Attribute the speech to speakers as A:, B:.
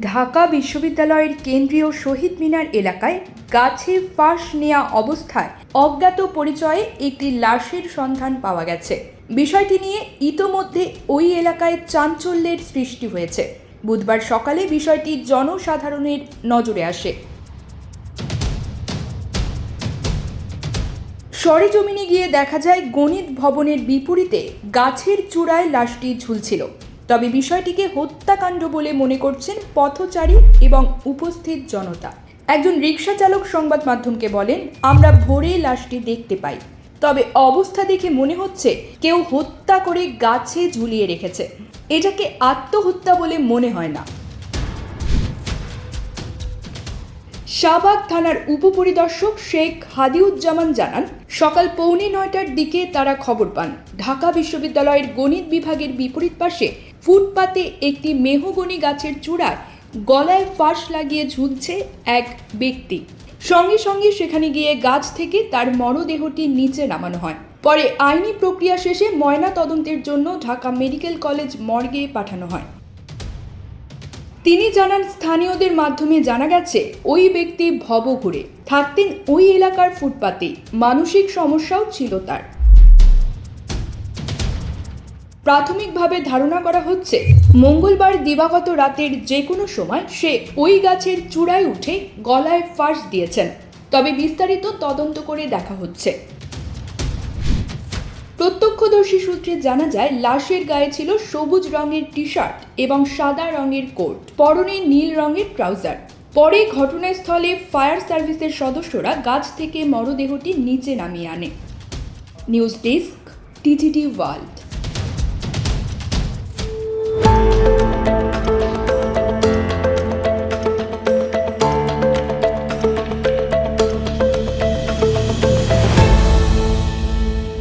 A: ঢাকা বিশ্ববিদ্যালয়ের কেন্দ্রীয় শহীদ মিনার এলাকায় গাছে ফাঁস নেওয়া অবস্থায় অজ্ঞাত পরিচয়ে একটি লাশের সন্ধান পাওয়া গেছে। বিষয়টি নিয়ে ইতোমধ্যে ওই এলাকায় চাঞ্চল্যের সৃষ্টি হয়েছে। বুধবার সকালে বিষয়টি জনসাধারণের নজরে আসে। সরেজমিনে গিয়ে দেখা যায়, গণিত ভবনের বিপরীতে গাছের চূড়ায় লাশটি ঝুলছিল। তবে বিষয়টিকে হত্যাকাণ্ড বলে মনে করছেন পথচারী এবং উপস্থিত জনতা। একজন রিক্সা চালক সংবাদ মাধ্যমকে বলেন, আমরা ভোরে লাশটি দেখতে পাই। তবে অবস্থা দেখে মনে হচ্ছে কেউ হত্যা করে গাছে ঝুলিয়ে রেখেছে। এটাকে আত্মহত্যা বলে মনে হয় না। শাহবাগ থানার উপপরিদর্শক শেখ হাদিউজ্জামান জানান, সকাল পৌনে নয়টার দিকে তারা খবর পান। ঢাকা বিশ্ববিদ্যালয়ের গণিত বিভাগের বিপরীত পাশে ফুটপাতে একটি মেহগনি গাছের চূড়ায় গলায় ফাঁস লাগিয়ে ঝুলছে এক ব্যক্তি। সঙ্গে সঙ্গে সেখানে গিয়ে গাছ থেকে তার মরদেহটি নিচে নামানো হয়। পরে আইনি প্রক্রিয়া শেষে ময়না তদন্তের জন্য ঢাকা মেডিকেল কলেজ মর্গে পাঠানো হয়। তিনি জানান, স্থানীয়দের মাধ্যমে জানা গেছে, ওই ব্যক্তি ভবঘুরে। থাকতেন ওই এলাকার ফুটপাতে মানসিক সমস্যাও ছিল তার। প্রাথমিকভাবে ধারণা করা হচ্ছে, মঙ্গলবার দিবাগত রাতের যে কোনো সময় সে ওই গাছের চূড়ায় উঠে গলায় ফাঁস দিয়েছেন। তবে বিস্তারিত তদন্ত করে দেখা হচ্ছে। প্রত্যক্ষদর্শী সূত্রে জানা যায়, লাশের গায়ে ছিল সবুজ রঙের টি শার্ট এবং সাদা রঙের কোট, পরনে নীল রঙের ট্রাউজার। পরে ঘটনাস্থলে ফায়ার সার্ভিসের সদস্যরা গাছ থেকে মরদেহটি নিচে নামিয়ে আনে। News desk, TTD world.